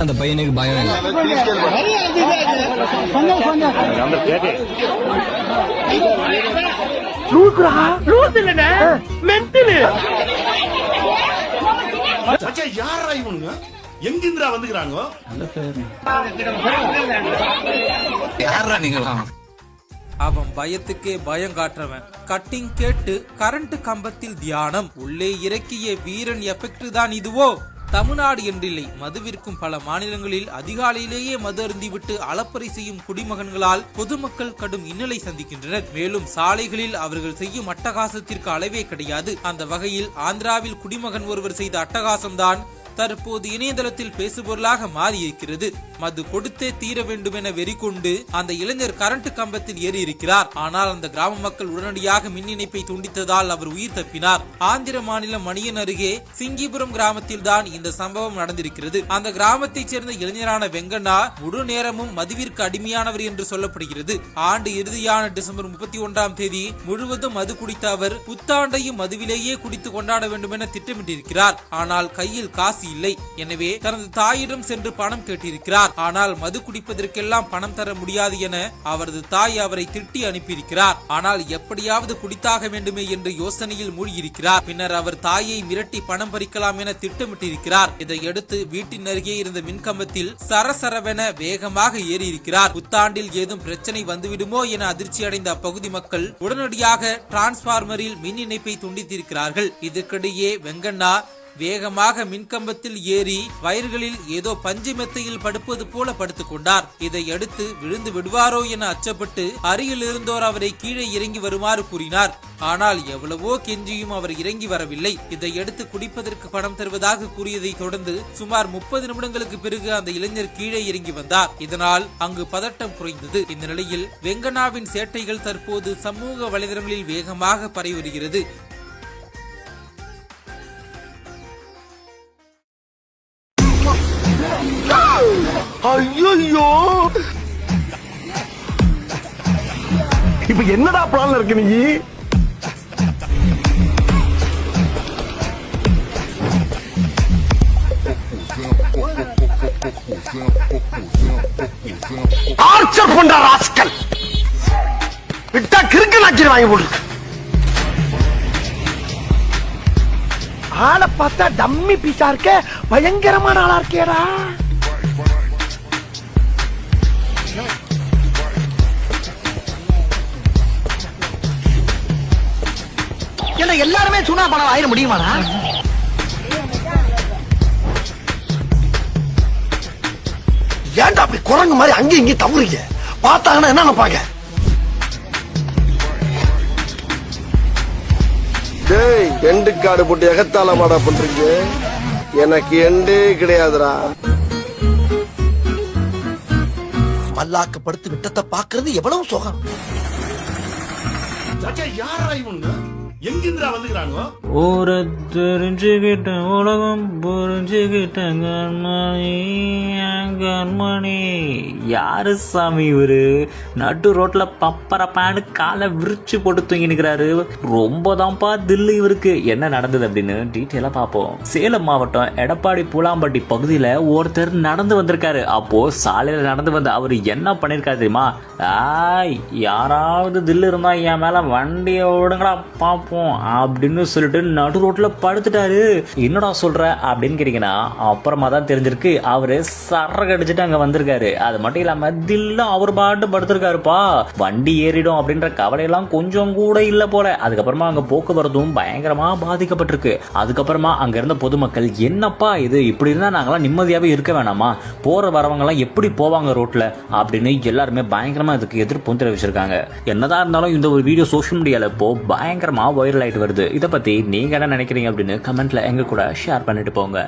அந்த பையனுக்கு பயம் யாரா இவனுங்க எங்கிந்திரா வந்துக்கிறாங்க யாரா நீங்களாம் அவன் பயத்துக்கே பயம் காட்டுறவன் கட்டிங் கேட்டு கரண்ட் கம்பத்தில் தியானம். உள்ளே இறக்கிய வீரன் எஃபெக்ட் தான் இதுவோ? தமிழ்நாடு என்றில்லை மதுவிற்கும் பல மாநிலங்களில் அதிகாலையிலேயே மது அருந்திவிட்டு அளப்பறை செய்யும் குடிமகன்களால் பொதுமக்கள் கடும் இன்னலை சந்திக்கின்றனர். மேலும் சாலைகளில் அவர்கள் செய்யும் அட்டகாசத்திற்கு அளவே கிடையாது. அந்த வகையில் ஆந்திராவில் குடிமகன் ஒருவர் செய்த அட்டகாசம்தான் தற்போது இணையதளத்தில் பேசுபொருளாக மாறியிருக்கிறது. மது கொடுத்தே தீர வேண்டும் என வெறி கொண்டு அந்த இளைஞர் கரண்ட் கம்பத்தில் ஏறி இருக்கிறார் ஆனால் அந்த கிராம மக்கள் உடனடியாக மின் இணைப்பை துண்டித்ததால் அவர் உயிர் தப்பினார். ஆந்திர மாநிலம் மணியன் அருகே சிங்கிபுரம் கிராமத்தில் தான் இந்த சம்பவம் நடந்திருக்கிறது. அந்த கிராமத்தைச் சேர்ந்த இளைஞரான வெங்கண்ணா முழு நேரமும் மதுவிற்கு அடிமையானவர் என்று சொல்லப்படுகிறது. ஆண்டு இறுதியான டிசம்பர் முப்பத்தி ஒன்றாம் தேதி முழுவதும் மது குடித்த அவர் புத்தாண்டையும் மதுவிலேயே குடித்து கொண்டாட வேண்டும் என திட்டமிட்டிருக்கிறார். ஆனால் கையில் காசு இல்லை எனவே தனது தாயிடம் சென்று பணம் கேட்டிருக்கிறார். ஆனால் மது குடிப்பதற்கெல்லாம் பணம் தர முடியாது என அவரது தாய் அவரை திட்டி அனுப்பியிருக்கிறார். ஆனால் எப்படியாவது குடித்தாக வேண்டுமே என்று யோசனையில் மூழ்கியிருக்கிறார். பின்னர் அவர் தாயை மிரட்டி பணம் பறிக்கலாம் என திட்டமிட்டிருக்கிறார். இதையடுத்து வீட்டின் அருகே இருந்த மின்கம்பத்தில் சரசரவென வேகமாக ஏறியிருக்கிறார். புத்தாண்டில் ஏதும் பிரச்சனை வந்துவிடுமோ என அதிர்ச்சி அடைந்த அப்பகுதி மக்கள் உடனடியாக டிரான்ஸ்பார்மரில் மின் இணைப்பை துண்டித்திருக்கிறார்கள். இதற்கிடையே வெங்கண்ணா வேகமாக மின்கம்பத்தில் ஏறி வயர்களில் ஏதோ பஞ்சு மெத்தையில் படுப்பது போல படுத்துக் கொண்டார். இதையடுத்து விழுந்து விடுவாரோ என அச்சப்பட்டு அருகில் இருந்தோர் அவரை கீழே இறங்கி வருமாறு கூறினார். ஆனால் எவ்வளவோ கெஞ்சியும் அவர் இறங்கி வரவில்லை. இதையடுத்து குடிப்பதற்கு பணம் தருவதாக கூறியதை தொடர்ந்து சுமார் முப்பது நிமிடங்களுக்கு பிறகு அந்த இளைஞர் கீழே இறங்கி வந்தார். இதனால் அங்கு பதட்டம் குறைந்தது. இந்த நிலையில் வெங்கண்ணாவின் சேட்டைகள் தற்போது சமூக வலைதளங்களில் வேகமாக பரவி வருகிறது. ஐயோ இப்ப என்னடா பிளான்ல இருக்கு நீ? ஆர்ச்சர் பண்ற ராஸ்கல். விட்டா கிறுக்கு நாக்கி வாங்கி போடு. ஆளை பார்த்தா டம்மி பீஸா இருக்க பயங்கரமான ஆளா இருக்கேடா ஏன்னா எல்லாருமே சுனா பணம் ஆயிட முடியுமாடா? ஏன்டா அப்படி குரங்கு மாதிரி அங்கேயும் இங்கேயும் தவறுங்க? பார்த்தாங்கன்னா என்ன நினைப்பாங்க? டேய் எண்டு காடு போட்டு எகத்தால மாடா பண்றீங்க. எனக்கு எண்டே கிடையாதுடா. மல்லாக்கப்படுத்து விட்டத்தை பாக்குறது எவ்வளவு சுகம். யாரா இவனுங்க எங்கிந்திரா வந்துக்கிறாங்க? ஊரை தெரிஞ்சுக்கிட்டேன் உலகம் புரிஞ்சுக்கிட்டேன் கண்மணி. யாரு சாமி இவரு? நடு ரோட்ல பப்பரப்பான்னு காலை விரிச்சு போட்டு தூங்கி நிற்கிறாரு ரொம்ப தான்ப்பா தில்லு இவருக்கு. என்ன நடந்தது அப்படின்னு டீட்டெயிலா பார்ப்போம். சேலம் மாவட்டம் எடப்பாடி பூலாம்பட்டி பகுதியில ஒருத்தர் நடந்து வந்திருக்காரு. அப்போ சாலையில நடந்து வந்து அவர் என்ன பண்ணிருக்காரு தெரியுமா? ஆய் யாராவது தில்லு இருந்தா என் மேல வண்டியை விடுங்கடா பார்ப்போம் அப்படின்னு சொல்லிட்டு நடு ரோட்ல படுத்துட்டாரு. என்னடா சொல்ற? அப்படின்னு கேட்டீங்கன்னா அப்புறமா தான் தெரிஞ்சிருக்கு அவரு சரக்கு அடிச்சுட்டு அங்க வந்திருக்காரு. அது மட்டும் இல்லாம தில்லும் அவர் பாட்டு படுத்திருக்காருப்பா. வண்டி ஏறிடும் அப்படின்ற கவலையெல்லாம் கொஞ்சம் கூட இல்ல போல. அதுக்கப்புறமா அங்க போக்குவரத்தும் பயங்கரமா பாதிக்கப்பட்டிருக்கு. அதுக்கப்புறமா அங்க இருந்த பொதுமக்கள் என்னப்பா இது? இப்படி இருந்தா நாங்களாம் நிம்மதியாவே இருக்க வேணாமா? போற வரவங்க எல்லாம் எப்படி போவாங்க ரோட்ல? அப்படின்னு எல்லாருமே பயங்கரமா இதுக்கு எதிர்ப்பு தெரிவிச்சிருக்காங்க. என்னதான் இருந்தாலும் இந்த ஒரு வீடியோ சோஷியல் மீடியால இப்போ பயங்கரமா வைரல் ஆயிட்டு வருது. இதை பத்தி நீங்க என்ன நினைக்கிறீங்க அப்படின்னு கமெண்ட்ல எங்க கூட ஷேர் பண்ணிட்டு போங்க.